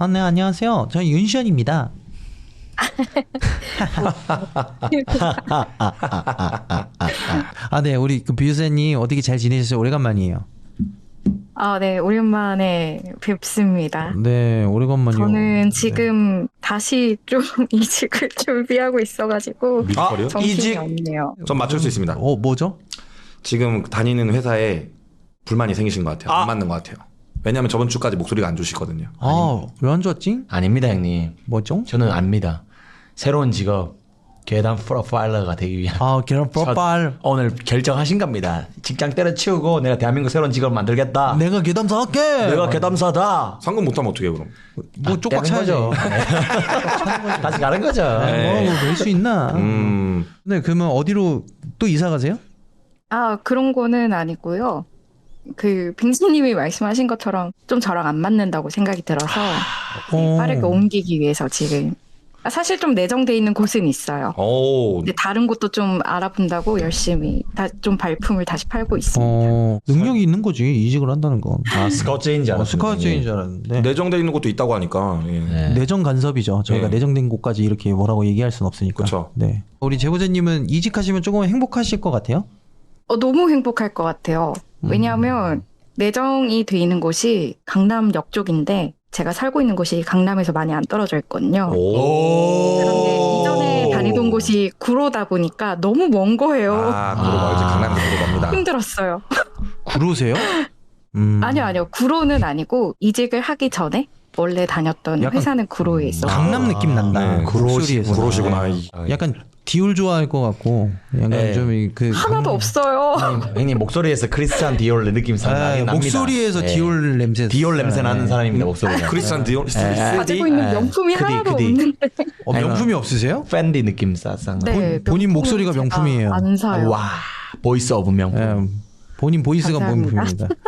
아, 네, 안녕하세요. 저는 윤시현입니다. 아, 네, 우리 그 뷰세님 어떻게 잘 지내셨어요? 오래간만이에요. 아, 네, 오랜만에 뵙습니다. 네, 오래간만이요. 저는 지금 다시 좀 이직을 준비하고 있어가지고 뮤지컬이요? 정신이 이직 없네요. 전 맞출 수 있습니다. 어, 뭐죠? 지금 다니는 회사에 불만이 생기신 것 같아요. 안 맞는 것 같아요. 왜냐하면 저번 주까지 목소리가 안 좋으시거든요. 아, 왜 안 좋았지? 아닙니다, 형님. 뭐죠? 저는 압니다. 새로운 직업 계단 프로파일러가 되기 위한 아, 결혼 프로파일. 오늘 결정하신 겁니다. 직장 때려치우고 내가 대한민국 새로운 직업을 만들겠다. 내가 계담사 할게. 내가 계담사다. 상금 못하면 어떻게 해요 그럼? 뭐 쪽박 되는 차야죠. 거죠. 다시 가는 거죠. 뭐, 낼수 있나? 음, 네, 그러면 어디로 또 이사 가세요? 아, 그런 거는 아니고요. 그 빙수님이 말씀하신 것처럼 좀 저랑 안 맞는다고 생각이 들어서 어. 빠르게 옮기기 위해서 지금 아, 사실 좀 내정돼 있는 곳은 있어요. 오, 근데 다른 곳도 좀 알아본다고 열심히 다 좀 발품을 다시 팔고 있습니다. 어, 능력이 있는 거지, 이직을 한다는 건. 아, 스카우트인 줄 어, 알았어요. 스카우트인 줄 알았는데. 내정돼 있는 것도 있다고 하니까. 예. 네. 내정 간섭이죠. 저희가 네. 내정된 곳까지 이렇게 뭐라고 얘기할 수는 없으니까. 그쵸. 네. 우리 제보자님은 이직하시면 조금 행복하실 것 같아요. 어, 너무 행복할 것 같아요. 왜냐하면 내정이 돼 있는 곳이 강남역 쪽인데 제가 살고 있는 곳이 강남에서 많이 안 떨어져 있거든요. 오. 그런데 이전에 다니던 곳이 구로다 보니까 너무 먼 거예요. 아, 구로 말지 강남에서 구로 갑니다. 힘들었어요. 구로세요? 음. 아니요, 아니요. 구로는 아니고 이직을 하기 전에 원래 다녔던 약간 회사는 구로에 있었어요. 강남 느낌 난다. 네, 목소리에서. 구로시구나. 이- 약간 디올 좋아할 것 같고 약간 네. 좀그 하나도 없어요. 형님 목소리에서 크리스찬 디올 느낌 상당히 납니다. 목소리에서 네. 디올 냄새. 디올 냄새 나는 사람입니다 목소리가. 크리스찬 디올 네. 가지고 있는 네. 명품이 그디, 하나도 그디. 없는데. 어, 명품이 없으세요? 팬디 느낌. 나. 네, 본- 본인 명품은 목소리가 제가 명품이에요. 안 사요. 와 보이스 오브 명품. 예, 본인 보이스가 감사합니다. 명품입니다.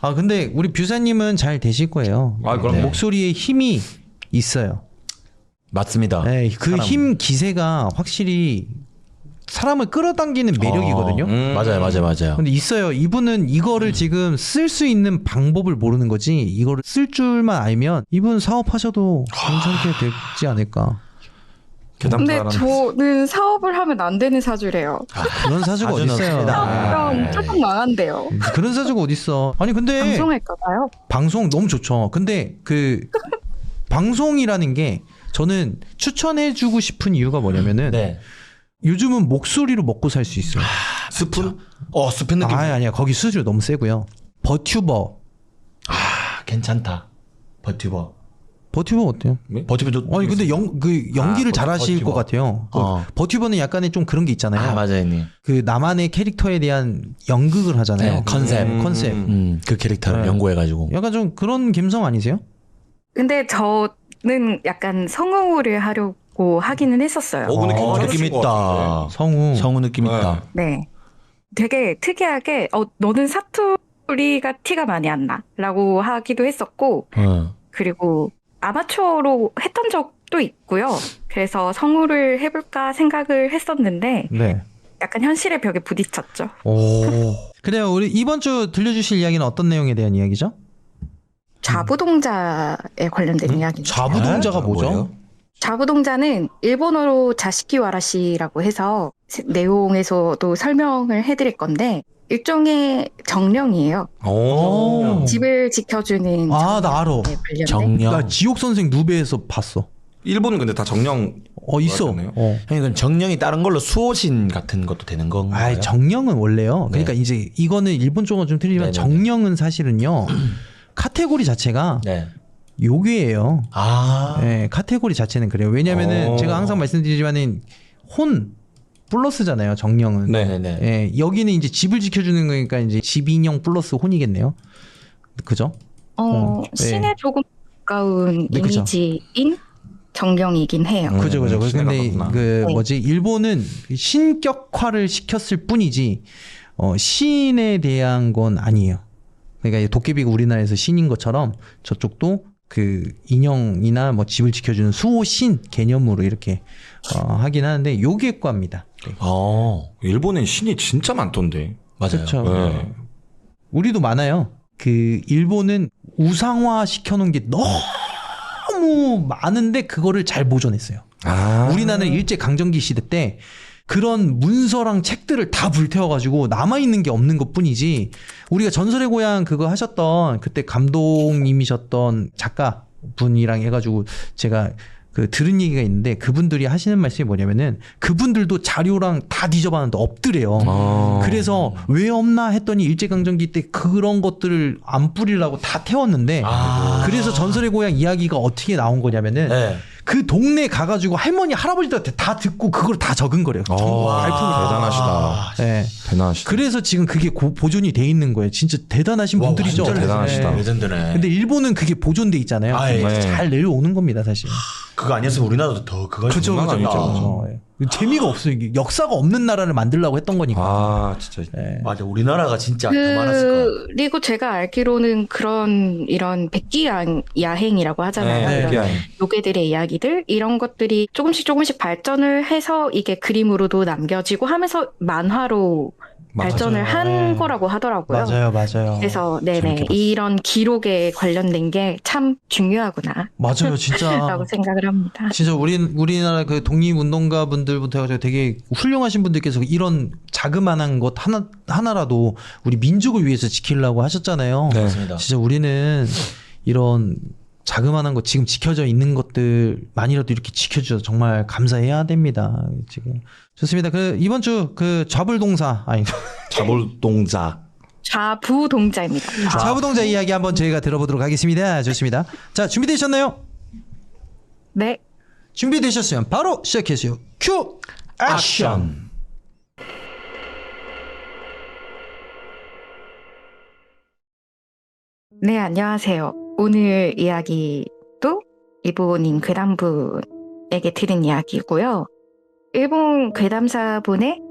아 근데 우리 뷰사님은 잘 되실 거예요. 아, 그럼 네. 목소리에 힘이 있어요. 맞습니다. 네, 그. 힘 기세가 확실히 사람을 끌어당기는 매력이거든요. 어, 음. 맞아요, 맞아요, 맞아요. 근데 있어요. 이분은 이거를 지금 쓸 수 있는 방법을 모르는 거지. 이거를 쓸 줄만 알면 이분 사업하셔도 괜찮게 되지 않을까. 근데. 저는 사업을 하면 안 되는 사주래요. 그런 사주가. 넣습니다. 그럼 네. 조금 망한대요. 그런 사주가 어딨어. 아니 근데 방송할까 봐요. 방송 너무 좋죠. 근데 그 방송이라는 게 저는 추천해주고 싶은 이유가 뭐냐면은 네. 요즘은 목소리로 먹고 살 수 있어요. 스푼? 어 스팸 느낌. 아 아니야 거기 수준 너무 세고요. 버튜버 아, 괜찮다. 버튜버. 버튜버 어때요? 네? 버튜버 좋. 아니 근데 연 그 연기를 아, 잘하실 버튜버. 것 같아요. 그 어. 버튜버는 약간의 좀 그런 게 있잖아요. 아 맞아요, 형님. 그 나만의 캐릭터에 대한 연극을 하잖아요. 네, 컨셉. 음, 컨셉. 음, 그 캐릭터를 네. 연구해가지고. 약간 좀 그런 감성 아니세요? 근데 저는 약간 성우를 하려고 하기는 했었어요. 어, 근데 어, 느낌 것 있다. 성우. 성우 느낌 네. 있다. 네. 되게 특이하게, 어, 너는 사투리가 티가 많이 안 나. 라고 하기도 했었고, 어. 그리고 아마추어로 했던 적도 있고요. 그래서 성우를 해볼까 생각을 했었는데, 네. 약간 현실의 벽에 부딪혔죠. 오. 그래요. 우리 이번 주 들려주실 이야기는 어떤 내용에 대한 이야기죠? 자부동자에 관련된 이야기입니다. 자부동자가 네? 뭐죠? 뭐예요? 자부동자는 일본어로 자시키와라시라고 해서 세- 내용에서도 설명을 해드릴 건데 일종의 정령이에요. 오. 집을 지켜주는 아, 나 알아. 정령에 관련된. 정령. 나 지옥 선생 누베에서 봤어. 일본은 근데 다 정령. 어 있어. 맞았네요. 어. 형님 그럼 정령이 다른 걸로 수호신 같은 것도 되는 건가요? 아, 정령은 원래요. 그러니까 네. 이제 이거는 일본 쪽은 좀 틀리지만 네네네. 정령은 사실은요. 카테고리 자체가 네. 요괴예요. 아. 네, 카테고리 자체는 그래요. 왜냐면은 어. 제가 항상 말씀드리지만은 혼 플러스잖아요. 정령은. 네. 네네. 예, 여기는 이제 집을 지켜주는 거니까 이제 집 인형 플러스 혼이겠네요. 그죠? 어, 어, 네. 신에 조금 가까운 네, 그죠. 이미지인 정령이긴 해요. 음, 그죠, 그죠. 근데. 그 네. 뭐지 신격화를 신격화를 시켰을 뿐이지 어, 신에 대한 건 아니에요. 그러니까 이 도깨비가 우리나라에서 신인 것처럼 저쪽도 그 인형이나 뭐 집을 지켜주는 수호신 개념으로 이렇게 어, 하긴 하는데 요괴과입니다. 네. 어. 일본엔 신이 진짜 많던데. 맞아요. 그렇죠. 네. 우리도 많아요. 그 일본은 우상화 시켜놓은 게 너무 너무 많은데 그거를 잘 보존했어요. 아. 우리나라는 일제 강점기 시대 때 그런 문서랑 책들을 다 불태워가지고 남아있는 게 없는 것 뿐이지 우리가 전설의 고향 그거 하셨던 그때 감독님이셨던 작가 분이랑 해가지고 제가 그 들은 얘기가 있는데 그분들이 하시는 말씀이 뭐냐면은 그분들도 자료랑 다 뒤져봤는데 없더래요. 어. 그래서 왜 없나 했더니 일제강점기 때 그런 것들을 안 뿌리려고 다 태웠는데 아. 그래서 전설의 고향 이야기가 어떻게 나온 거냐면은 네. 그 동네 가가지고 할머니 할아버지들한테 다 듣고 그걸 다 적은 거래요. 어, 발품을 대단하시다. 네. 대단하시다. 그래서 지금 그게 고- 보존이 돼 있는 거예요. 진짜 대단하신 와, 분들이죠. 완전 대단하시다. 네. 레전드네. 근데 일본은 그게 보존돼 있잖아요. 그래서 네. 잘 내려오는 겁니다, 사실. 그거 아니었으면 우리나라도 더 장난 그죠, 아니죠. 그죠. 예. 재미가 없어요. 이게 역사가 없는 나라를 만들려고 했던 거니까. 아 진짜. 예. 맞아 우리나라가 진짜 더 많았을 거야. 그리고 제가 알기로는 그런 이런 백기 야- 야행이라고 하잖아요. 네, 이런 요괴들의 이야기들 이런 것들이 조금씩 조금씩 발전을 해서 이게 그림으로도 남겨지고 하면서 만화로 발전을 맞아요. 한 네. 거라고 하더라고요. 맞아요, 맞아요. 그래서 네네 재밌게. 이런 기록에 관련된 게 참 중요하구나 맞아요, 진짜. 라고 생각을 합니다. 진짜 우리 우리나라 그 독립운동가 분들부터 해가지고 되게 훌륭하신 분들께서 이런 자그마한 것 하나 하나라도 우리 민족을 위해서 지키려고 하셨잖아요. 네. 맞습니다. 진짜 우리는 이런 자그마한 것 지금 지켜져 있는 것들만이라도 이렇게 지켜주셔서 정말 감사해야 됩니다. 지금 좋습니다. 그 이번 주 그 좌불동사 아니 자볼동자. 좌부동자입니다. 좌. 좌부동자 이야기 한번 저희가 들어보도록 하겠습니다. 좋습니다. 자 준비되셨나요? 네. 준비되셨으면 바로 시작해주세요. 큐 액션. 네, 안녕하세요. 오늘 이야기도 일본인 괴담분에게 들은 이야기고요. 일본 괴담사분의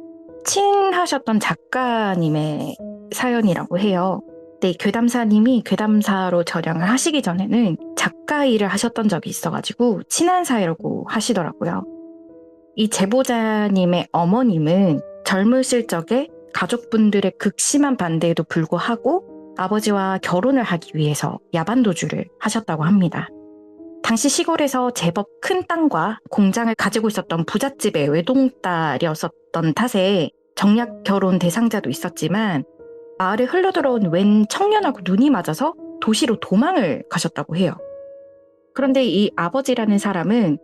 친하셨던 작가님의 사연이라고 해요. 네, 괴담사님이 괴담사로 전향을 하시기 전에는 작가 일을 하셨던 적이 있어가지고 친한 사이라고 하시더라고요. 이 제보자님의 어머님은 젊으실 적에 가족분들의 극심한 반대에도 불구하고 아버지와 결혼을 하기 위해서 야반도주를 하셨다고 합니다. 당시 시골에서 제법 큰 땅과 공장을 가지고 있었던 부잣집의 외동딸이었었던 탓에 정략 결혼 대상자도 있었지만 마을에 흘러들어온 웬 청년하고 눈이 맞아서 도시로 도망을 가셨다고 해요. 그런데 이 아버지라는 사람은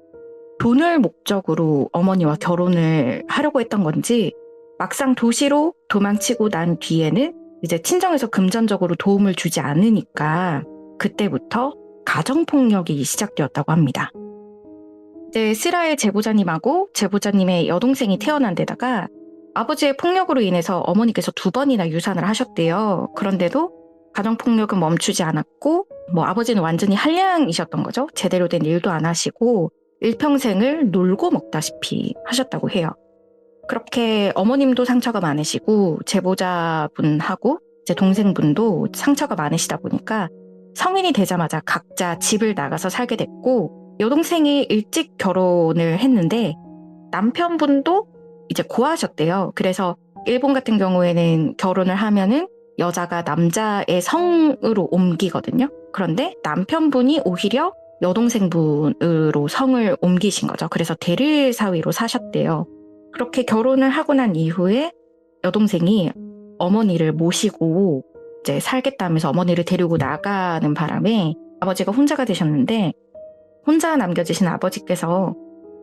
돈을 목적으로 어머니와 결혼을 하려고 했던 건지 막상 도시로 도망치고 난 뒤에는 이제 친정에서 금전적으로 도움을 주지 않으니까 그때부터 가정폭력이 시작되었다고 합니다. 이제 스라의 제보자님하고 제보자님의 여동생이 태어난 데다가 아버지의 폭력으로 인해서 어머니께서 두 번이나 유산을 하셨대요. 그런데도 가정폭력은 멈추지 않았고, 뭐 아버지는 완전히 한량이셨던 거죠. 제대로 된 일도 안 하시고, 일평생을 놀고 먹다시피 하셨다고 해요. 그렇게 어머님도 상처가 많으시고 제보자분하고 제 동생분도 상처가 많으시다 보니까 성인이 되자마자 각자 집을 나가서 살게 됐고 여동생이 일찍 결혼을 했는데 남편분도 이제 고아셨대요. 그래서 일본 같은 경우에는 결혼을 하면은 여자가 남자의 성으로 옮기거든요. 그런데 남편분이 오히려 여동생분으로 성을 옮기신 거죠. 그래서 대를 사위로 사셨대요. 그렇게 결혼을 하고 난 이후에 여동생이 어머니를 모시고 이제 살겠다면서 어머니를 데리고 나가는 바람에 아버지가 혼자가 되셨는데 혼자 남겨지신 아버지께서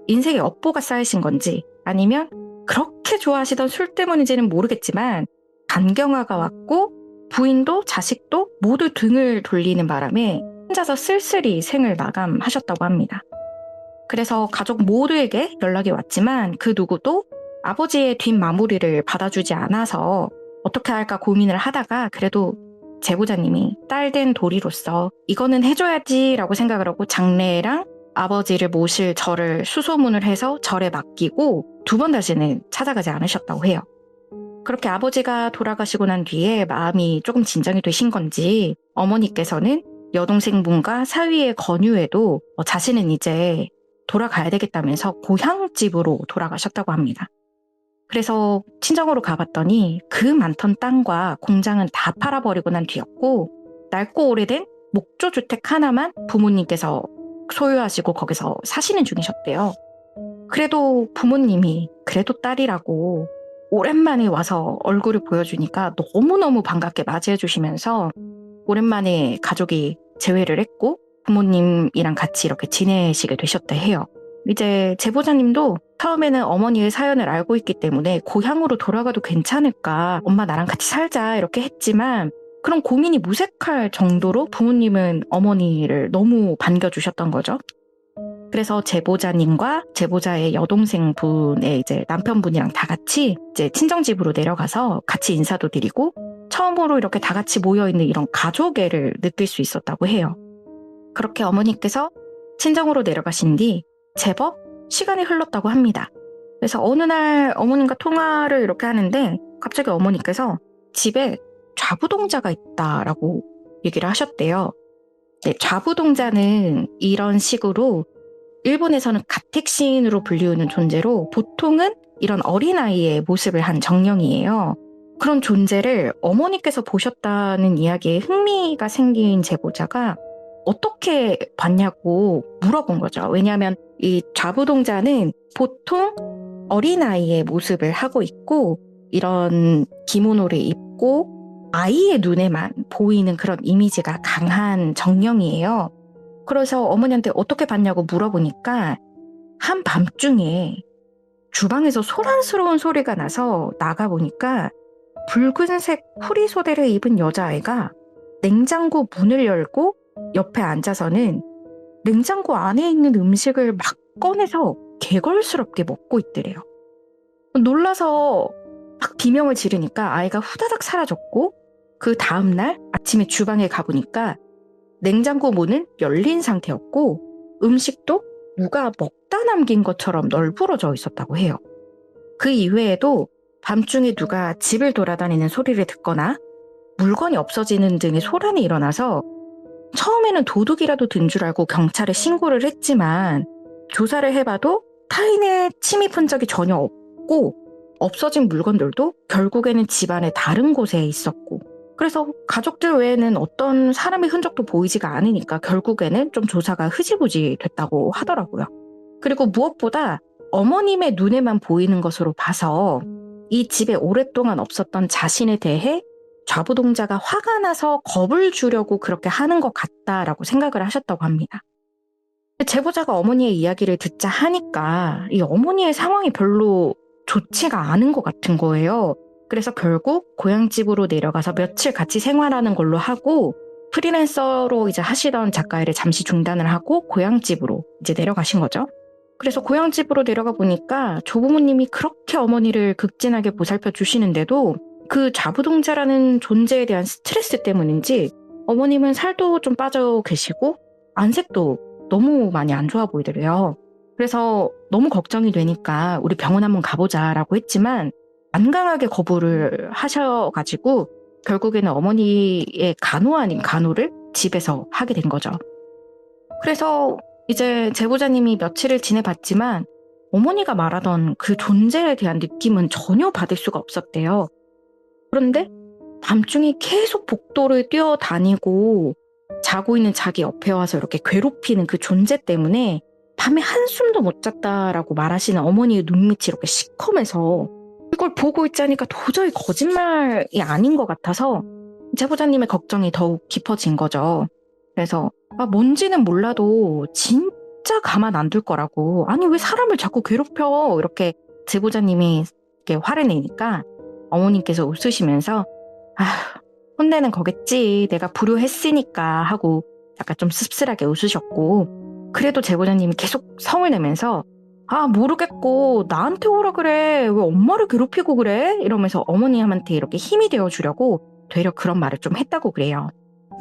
인생에 업보가 쌓이신 건지 아니면 그렇게 좋아하시던 술 때문인지는 모르겠지만 간경화가 왔고 부인도 자식도 모두 등을 돌리는 바람에 혼자서 쓸쓸히 생을 마감하셨다고 합니다. 그래서 가족 모두에게 연락이 왔지만 그 누구도 아버지의 뒷마무리를 받아주지 않아서 어떻게 할까 고민을 하다가 그래도 제보자님이 딸 된 도리로서 이거는 해줘야지라고 생각을 하고 장례랑 아버지를 모실 절을 수소문을 해서 절에 맡기고 두 번 다시는 찾아가지 않으셨다고 해요. 그렇게 아버지가 돌아가시고 난 뒤에 마음이 조금 진정이 되신 건지 어머니께서는 여동생분과 사위의 권유에도 어, 자신은 이제 돌아가야 되겠다면서 고향집으로 돌아가셨다고 합니다. 그래서 친정으로 가봤더니 그 많던 땅과 공장은 다 팔아버리고 난 뒤였고 낡고 오래된 목조 주택 하나만 부모님께서 소유하시고 거기서 사시는 중이셨대요. 그래도 부모님이 그래도 딸이라고 오랜만에 와서 얼굴을 보여주니까 너무너무 반갑게 맞이해 주시면서 오랜만에 가족이 재회를 했고 부모님이랑 같이 이렇게 지내시게 되셨다 해요. 이제 제보자님도 처음에는 어머니의 사연을 알고 있기 때문에 고향으로 돌아가도 괜찮을까, 엄마 나랑 같이 살자 이렇게 했지만 그런 고민이 무색할 정도로 부모님은 어머니를 너무 반겨주셨던 거죠. 그래서 제보자님과 제보자의 여동생 분의 이제 남편분이랑 다 같이 이제 친정집으로 내려가서 같이 인사도 드리고 처음으로 이렇게 다 같이 모여있는 이런 가족애를 느낄 수 있었다고 해요. 그렇게 어머니께서 친정으로 내려가신 뒤 제법 시간이 흘렀다고 합니다. 그래서 어느 날 어머님과 통화를 이렇게 하는데 갑자기 어머니께서 집에 좌부동자가 있다라고 얘기를 하셨대요. 네, 좌부동자는 이런 식으로 일본에서는 가택시인으로 불리우는 존재로 보통은 이런 어린아이의 모습을 한 정령이에요. 그런 존재를 어머니께서 보셨다는 이야기에 흥미가 생긴 제보자가 어떻게 봤냐고 물어본 거죠. 왜냐하면 이 좌부동자는 보통 어린아이의 모습을 하고 있고 이런 기모노를 입고 아이의 눈에만 보이는 그런 이미지가 강한 정령이에요. 그래서 어머니한테 어떻게 봤냐고 물어보니까 한 밤중에 주방에서 소란스러운 소리가 나서 나가보니까 붉은색 후리 소대를 입은 여자아이가 냉장고 문을 열고 옆에 앉아서는 냉장고 안에 있는 음식을 막 꺼내서 개걸스럽게 먹고 있더래요. 놀라서 막 비명을 지르니까 아이가 후다닥 사라졌고 그 다음날 아침에 주방에 가보니까 냉장고 문은 열린 상태였고 음식도 누가 먹다 남긴 것처럼 널브러져 있었다고 해요. 그 이외에도 밤중에 누가 집을 돌아다니는 소리를 듣거나 물건이 없어지는 등의 소란이 일어나서 처음에는 도둑이라도 든 줄 알고 경찰에 신고를 했지만 조사를 해봐도 타인의 침입 흔적이 전혀 없고 없어진 물건들도 결국에는 집안의 다른 곳에 있었고 그래서 가족들 외에는 어떤 사람의 흔적도 보이지가 않으니까 결국에는 좀 조사가 흐지부지 됐다고 하더라고요. 그리고 무엇보다 어머님의 눈에만 보이는 것으로 봐서 이 집에 오랫동안 없었던 자신에 대해 좌부동자가 화가 나서 겁을 주려고 그렇게 하는 것 같다라고 생각을 하셨다고 합니다. 제보자가 어머니의 이야기를 듣자 하니까 이 어머니의 상황이 별로 좋지가 않은 것 같은 거예요. 그래서 결국 고향집으로 내려가서 며칠 같이 생활하는 걸로 하고 프리랜서로 이제 하시던 작가 일을 잠시 중단을 하고 고향집으로 이제 내려가신 거죠. 그래서 고향집으로 내려가 보니까 조부모님이 그렇게 어머니를 극진하게 보살펴 주시는데도 그 좌부동자라는 존재에 대한 스트레스 때문인지 어머님은 살도 좀 빠져 계시고 안색도 너무 많이 안 좋아 보이더래요. 그래서 너무 걱정이 되니까 우리 병원 한번 가보자라고 했지만 완강하게 거부를 하셔가지고 결국에는 어머니의 간호 아닌 간호를 집에서 하게 된 거죠. 그래서 이제 제보자님이 며칠을 지내봤지만 어머니가 말하던 그 존재에 대한 느낌은 전혀 받을 수가 없었대요. 그런데 밤중에 계속 복도를 뛰어다니고 자고 있는 자기 옆에 와서 이렇게 괴롭히는 그 존재 때문에 밤에 한숨도 못 잤다라고 말하시는 어머니의 눈밑이 이렇게 시커매서 이걸 보고 있자니까 도저히 거짓말이 아닌 것 같아서 제보자님의 걱정이 더욱 깊어진 거죠. 그래서 아, 뭔지는 몰라도 진짜 가만 안 둘 거라고 아니 왜 사람을 자꾸 괴롭혀 이렇게 제보자님이 이렇게 화를 내니까 어머님께서 웃으시면서 아 혼내는 거겠지. 내가 불효했으니까. 하고 약간 좀 씁쓸하게 웃으셨고 그래도 제보자님이 계속 성을 내면서 아 모르겠고 나한테 오라 그래. 왜 엄마를 괴롭히고 그래? 이러면서 어머님한테 이렇게 힘이 되어 주려고 되려 그런 말을 좀 했다고 그래요.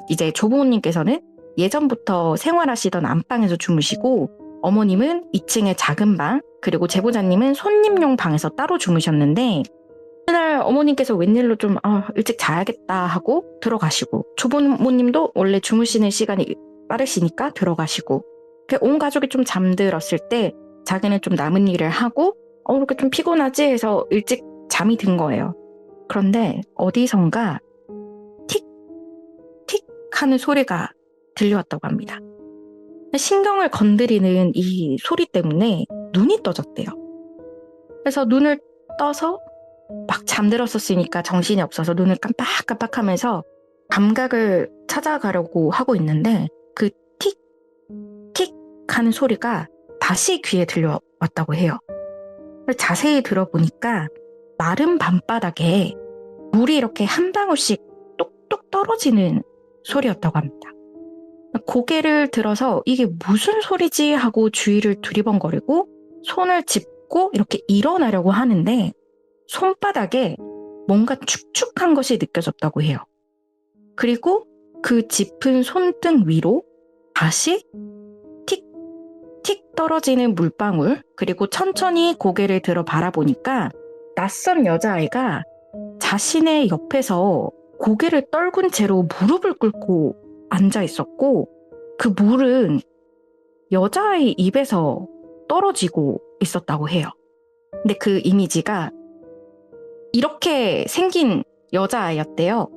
이제 조부모님께서는 예전부터 생활하시던 안방에서 주무시고 어머님은 2층의 작은 방 그리고 제보자님은 손님용 방에서 따로 주무셨는데 그날 어머님께서 웬일로 좀 아, 일찍 자야겠다 하고 들어가시고 조부모님도 원래 주무시는 시간이 빠르시니까 들어가시고 온 가족이 좀 잠들었을 때 자기는 좀 남은 일을 하고 어 이렇게 좀 피곤하지 해서 일찍 잠이 든 거예요. 그런데 어디선가 틱, 틱 하는 소리가 들려왔다고 합니다. 신경을 건드리는 이 소리 때문에 눈이 떠졌대요. 그래서 눈을 떠서 막 잠들었었으니까 정신이 없어서 눈을 깜빡깜빡 하면서 감각을 찾아가려고 하고 있는데 그 틱, 틱 하는 소리가 다시 귀에 들려왔다고 해요. 자세히 들어보니까 마른 밤바닥에 물이 이렇게 한 방울씩 똑똑 떨어지는 소리였다고 합니다. 고개를 들어서 이게 무슨 소리지 하고 주위를 두리번거리고 손을 짚고 이렇게 일어나려고 하는데 손바닥에 뭔가 축축한 것이 느껴졌다고 해요. 그리고 그 짚은 손등 위로 다시 틱, 틱 떨어지는 물방울, 그리고 천천히 고개를 들어 바라보니까 낯선 여자아이가 자신의 옆에서 고개를 떨군 채로 무릎을 꿇고 앉아 있었고, 그 물은 여자아이 입에서 떨어지고 있었다고 해요. 근데 그 이미지가 이렇게 생긴 여자아이였대요.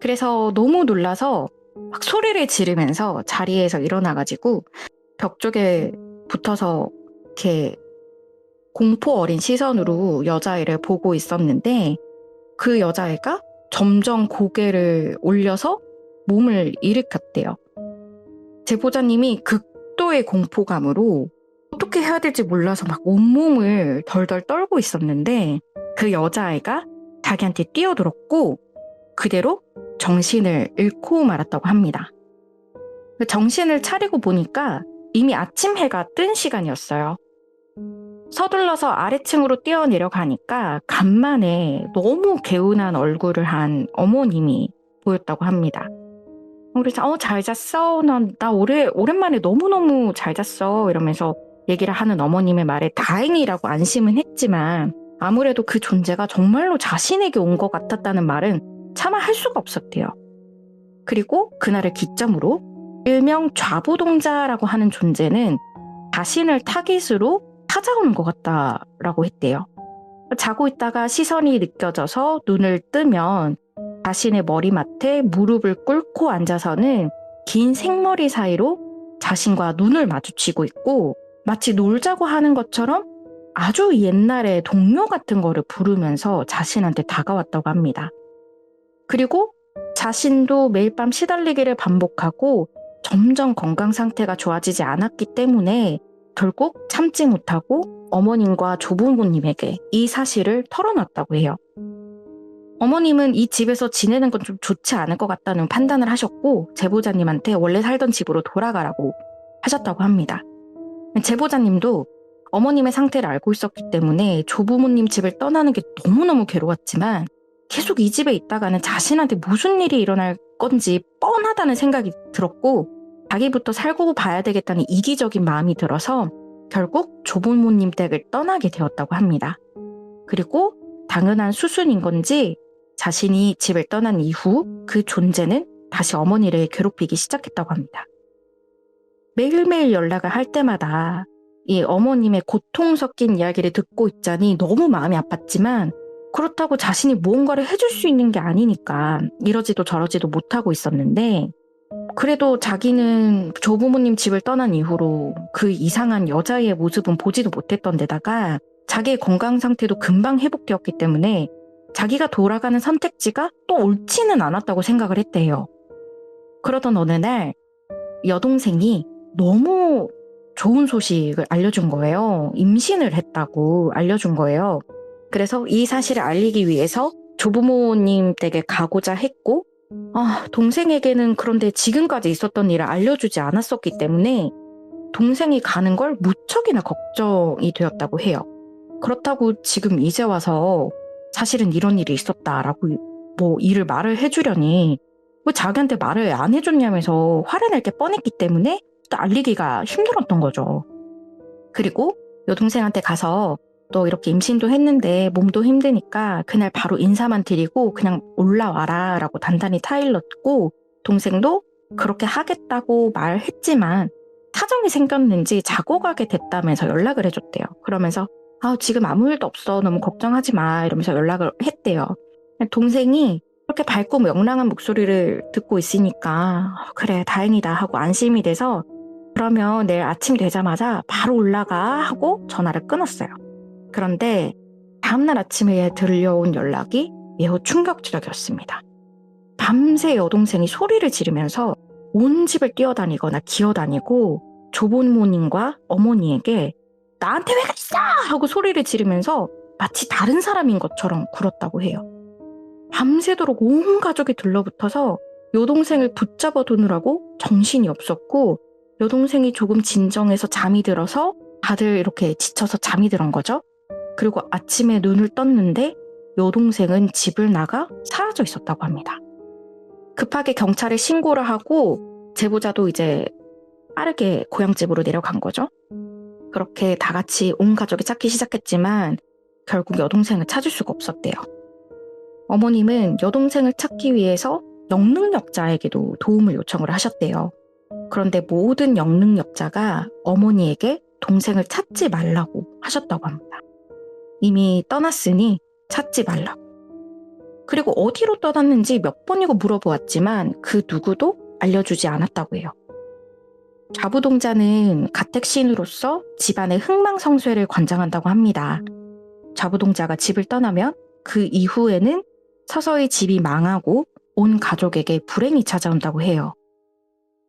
그래서 너무 놀라서 막 소리를 지르면서 자리에서 일어나가지고 벽 쪽에 붙어서 이렇게 공포 어린 시선으로 여자아이를 보고 있었는데 그 여자아이가 점점 고개를 올려서 몸을 일으켰대요. 제보자님이 극도의 공포감으로 어떻게 해야 될지 몰라서 막 온몸을 덜덜 떨고 있었는데 그 여자아이가 자기한테 뛰어들었고 그대로 정신을 잃고 말았다고 합니다. 정신을 차리고 보니까 이미 아침 해가 뜬 시간이었어요. 서둘러서 아래층으로 뛰어내려가니까 간만에 너무 개운한 얼굴을 한 어머님이 보였다고 합니다. 그래서 어, 잘 잤어? 나, 나 오래, 오랜만에 너무너무 잘 잤어. 이러면서 얘기를 하는 어머님의 말에 다행이라고 안심은 했지만 아무래도 그 존재가 정말로 자신에게 온 것 같았다는 말은 차마 할 수가 없었대요. 그리고 그날을 기점으로 일명 좌부동자라고 하는 존재는 자신을 타깃으로 찾아오는 것 같다라고 했대요. 자고 있다가 시선이 느껴져서 눈을 뜨면 자신의 머리맡에 무릎을 꿇고 앉아서는 긴 생머리 사이로 자신과 눈을 마주치고 있고 마치 놀자고 하는 것처럼 아주 옛날의 동료 같은 거를 부르면서 자신한테 다가왔다고 합니다. 그리고 자신도 매일 밤 시달리기를 반복하고 점점 건강 상태가 좋아지지 않았기 때문에 결국 참지 못하고 어머님과 조부모님에게 이 사실을 털어놨다고 해요. 어머님은 이 집에서 지내는 건 좀 좋지 않을 것 같다는 판단을 하셨고 제보자님한테 원래 살던 집으로 돌아가라고 하셨다고 합니다. 제보자님도 어머님의 상태를 알고 있었기 때문에 조부모님 집을 떠나는 게 너무너무 괴로웠지만 계속 이 집에 있다가는 자신한테 무슨 일이 일어날 건지 뻔하다는 생각이 들었고 자기부터 살고 봐야 되겠다는 이기적인 마음이 들어서 결국 조부모님 댁을 떠나게 되었다고 합니다. 그리고 당연한 수순인 건지 자신이 집을 떠난 이후 그 존재는 다시 어머니를 괴롭히기 시작했다고 합니다. 매일매일 연락을 할 때마다 이 어머님의 고통 섞인 이야기를 듣고 있자니 너무 마음이 아팠지만 그렇다고 자신이 무언가를 해줄 수 있는 게 아니니까 이러지도 저러지도 못하고 있었는데 그래도 자기는 조부모님 집을 떠난 이후로 그 이상한 여자의 모습은 보지도 못했던 데다가 자기의 건강 상태도 금방 회복되었기 때문에 자기가 돌아가는 선택지가 또 옳지는 않았다고 생각을 했대요. 그러던 어느 날 여동생이 너무 좋은 소식을 알려준 거예요. 임신을 했다고 알려준 거예요. 그래서 이 사실을 알리기 위해서 조부모님 댁에 가고자 했고, 아, 동생에게는 그런데 지금까지 있었던 일을 알려주지 않았었기 때문에 동생이 가는 걸 무척이나 걱정이 되었다고 해요. 그렇다고 지금 이제 와서 사실은 이런 일이 있었다라고 뭐 일을 말을 해주려니 왜 자기한테 말을 안 해줬냐면서 화를 낼 게 뻔했기 때문에 또 알리기가 힘들었던 거죠. 그리고 여동생한테 가서 너 이렇게 임신도 했는데 몸도 힘드니까 그날 바로 인사만 드리고 그냥 올라와라 라고 단단히 타일렀고 동생도 그렇게 하겠다고 말했지만 사정이 생겼는지 자고 가게 됐다면서 연락을 해줬대요. 그러면서 아 지금 아무 일도 없어 너무 걱정하지 마 이러면서 연락을 했대요. 동생이 그렇게 밝고 명랑한 목소리를 듣고 있으니까 어, 그래 다행이다 하고 안심이 돼서 그러면 내일 아침 되자마자 바로 올라가 하고 전화를 끊었어요. 그런데 다음날 아침에 들려온 연락이 매우 충격적이었습니다. 밤새 여동생이 소리를 지르면서 온 집을 뛰어다니거나 기어다니고 조부모님과 어머니에게 나한테 왜 그랬어! 하고 소리를 지르면서 마치 다른 사람인 것처럼 굴었다고 해요. 밤새도록 온 가족이 들러붙어서 여동생을 붙잡아 두느라고 정신이 없었고 여동생이 조금 진정해서 잠이 들어서 다들 이렇게 지쳐서 잠이 들은 거죠. 그리고 아침에 눈을 떴는데 여동생은 집을 나가 사라져 있었다고 합니다. 급하게 경찰에 신고를 하고 제보자도 이제 빠르게 고향집으로 내려간 거죠. 그렇게 다 같이 온 가족이 찾기 시작했지만 결국 여동생을 찾을 수가 없었대요. 어머님은 여동생을 찾기 위해서 영능력자에게도 도움을 요청을 하셨대요. 그런데 모든 영능력자가 어머니에게 동생을 찾지 말라고 하셨다고 합니다. 이미 떠났으니 찾지 말라고. 그리고 어디로 떠났는지 몇 번이고 물어보았지만 그 누구도 알려주지 않았다고 해요. 좌부동자는 가택신으로서 집안의 흥망성쇠를 관장한다고 합니다. 좌부동자가 집을 떠나면 그 이후에는 서서히 집이 망하고 온 가족에게 불행이 찾아온다고 해요.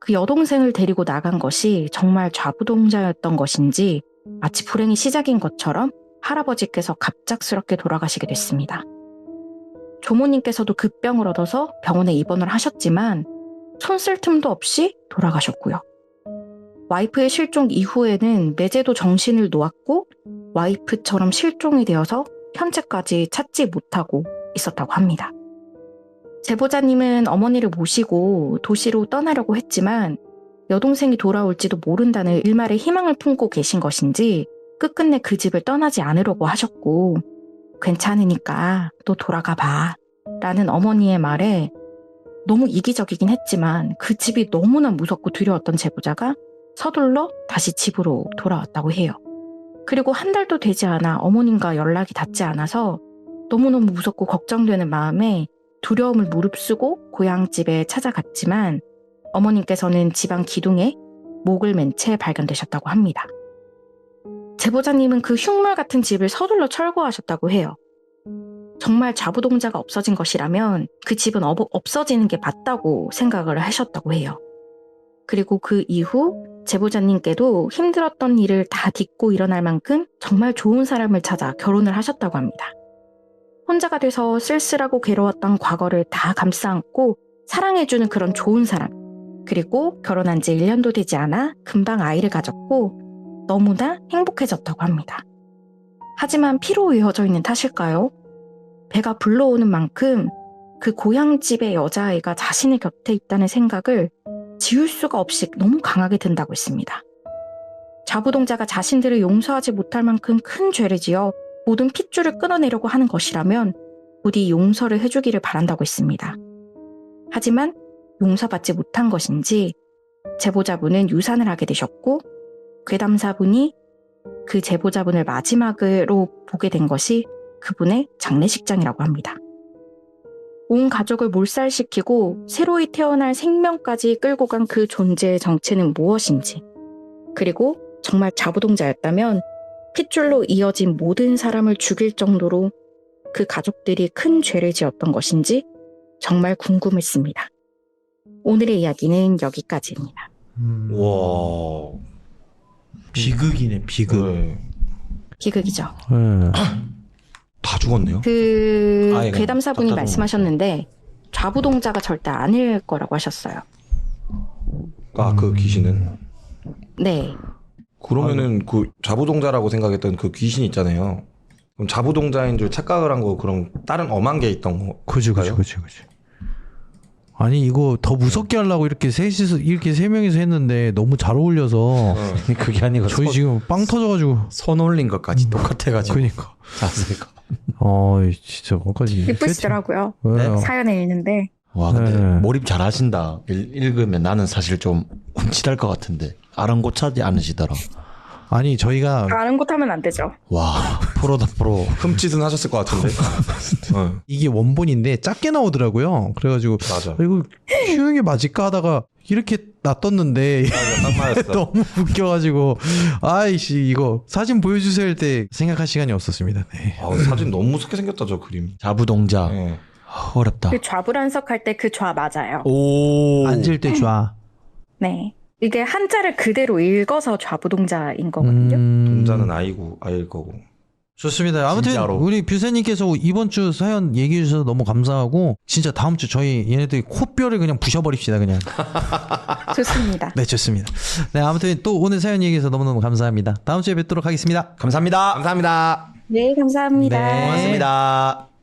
그 여동생을 데리고 나간 것이 정말 좌부동자였던 것인지 마치 불행이 시작인 것처럼 할아버지께서 갑작스럽게 돌아가시게 됐습니다. 조모님께서도 급병을 얻어서 병원에 입원을 하셨지만 손 쓸 틈도 없이 돌아가셨고요. 와이프의 실종 이후에는 매제도 정신을 놓았고 와이프처럼 실종이 되어서 현재까지 찾지 못하고 있었다고 합니다. 제보자님은 어머니를 모시고 도시로 떠나려고 했지만 여동생이 돌아올지도 모른다는 일말의 희망을 품고 계신 것인지 끝끝내 그 집을 떠나지 않으려고 하셨고 괜찮으니까 또 돌아가 봐 라는 어머니의 말에 너무 이기적이긴 했지만 그 집이 너무나 무섭고 두려웠던 제보자가 서둘러 다시 집으로 돌아왔다고 해요. 그리고 한 달도 되지 않아 어머님과 연락이 닿지 않아서 너무너무 무섭고 걱정되는 마음에 두려움을 무릅쓰고 고향집에 찾아갔지만 어머님께서는 집안 기둥에 목을 맨 채 발견되셨다고 합니다. 제보자님은 그 흉물 같은 집을 서둘러 철거하셨다고 해요. 정말 자부동자가 없어진 것이라면 그 집은 업, 없어지는 게 맞다고 생각을 하셨다고 해요. 그리고 그 이후 제보자님께도 힘들었던 일을 다 딛고 일어날 만큼 정말 좋은 사람을 찾아 결혼을 하셨다고 합니다. 혼자가 돼서 쓸쓸하고 괴로웠던 과거를 다 감싸 안고 사랑해주는 그런 좋은 사람. 그리고 결혼한 지 1년도 되지 않아 금방 아이를 가졌고 너무나 행복해졌다고 합니다. 하지만 피로 이어져 있는 탓일까요? 배가 불러오는 만큼 그 고향집의 여자아이가 자신의 곁에 있다는 생각을 지울 수가 없이 너무 강하게 든다고 했습니다. 자부동자가 자신들을 용서하지 못할 만큼 큰 죄를 지어 모든 핏줄을 끊어내려고 하는 것이라면 부디 용서를 해주기를 바란다고 했습니다. 하지만 용서받지 못한 것인지 제보자분은 유산을 하게 되셨고 괴담사분이 그 제보자분을 마지막으로 보게 된 것이 그분의 장례식장이라고 합니다. 온 가족을 몰살시키고 새로이 태어날 생명까지 끌고 간 그 존재의 정체는 무엇인지, 그리고 정말 자부동자였다면 핏줄로 이어진 모든 사람을 죽일 정도로 그 가족들이 큰 죄를 지었던 것인지 정말 궁금했습니다. 오늘의 이야기는 여기까지입니다. 음, 와. 비극이네 비극. 네. 비극이죠. 네. 다 죽었네요. 그 그냥 괴담사분이 말씀하셨는데 좌부동자가 절대 아닐 거라고 하셨어요. 아, 그 귀신은. 네. 그러면은 그 자부동자라고 생각했던 그 귀신 있잖아요. 그럼 자부동자인 줄 착각을 한 거 그럼 다른 엄한 게 있던 거. 그지 그지 가요? 그지 그지. 아니 이거 더 무섭게 하려고 이렇게 셋이서 이렇게 세 명이서 했는데 너무 잘 어울려서 네. 그게 아니고 저희 손, 지금 빵 터져가지고. 손 올린 것까지 똑같아가지고 그니까. 자세가. 어 진짜 거기까지. 이쁘시더라고요. 세팅- 네. 사연을 읽는데 와 근데 네. 몰입 잘하신다. 읽, 읽으면 나는 사실 좀 훔치달 것 같은데 아랑곳하지 않으시더라. 아니 저희가 아는 곳 하면 안 되죠. 와 프로다 프로. 흠짓은 하셨을 것 같은데. 어, 이게 원본인데 작게 나오더라고요. 그래가지고 맞아. 아, 이거 쉬운 게 맞을까 하다가 이렇게 놔뒀는데. 너무 웃겨가지고 아이씨 이거 사진 보여주세요 할 때 생각할 시간이 없었습니다. 네. 아, 사진 너무 무섭게 생겼다 저 그림. 자부동자 예. 아, 어렵다. 그 좌불안석 할 때 그 좌 맞아요. 오. 앉을 때 좌. 네. 이게 한자를 그대로 읽어서 좌부동자인 거거든요. 음, 동자는 아이고 아일 거고. 좋습니다. 아무튼 진짜로. 우리 뷰세님께서 이번 주 사연 얘기해 주셔서 너무 감사하고 진짜 다음 주 저희 얘네들 코뼈를 그냥 부셔버립시다 그냥. 좋습니다. 네 좋습니다. 네 아무튼 또 오늘 사연 얘기해서 너무너무 감사합니다. 다음 주에 뵙도록 하겠습니다. 감사합니다. 감사합니다. 네, 감사합니다. 네. 고맙습니다.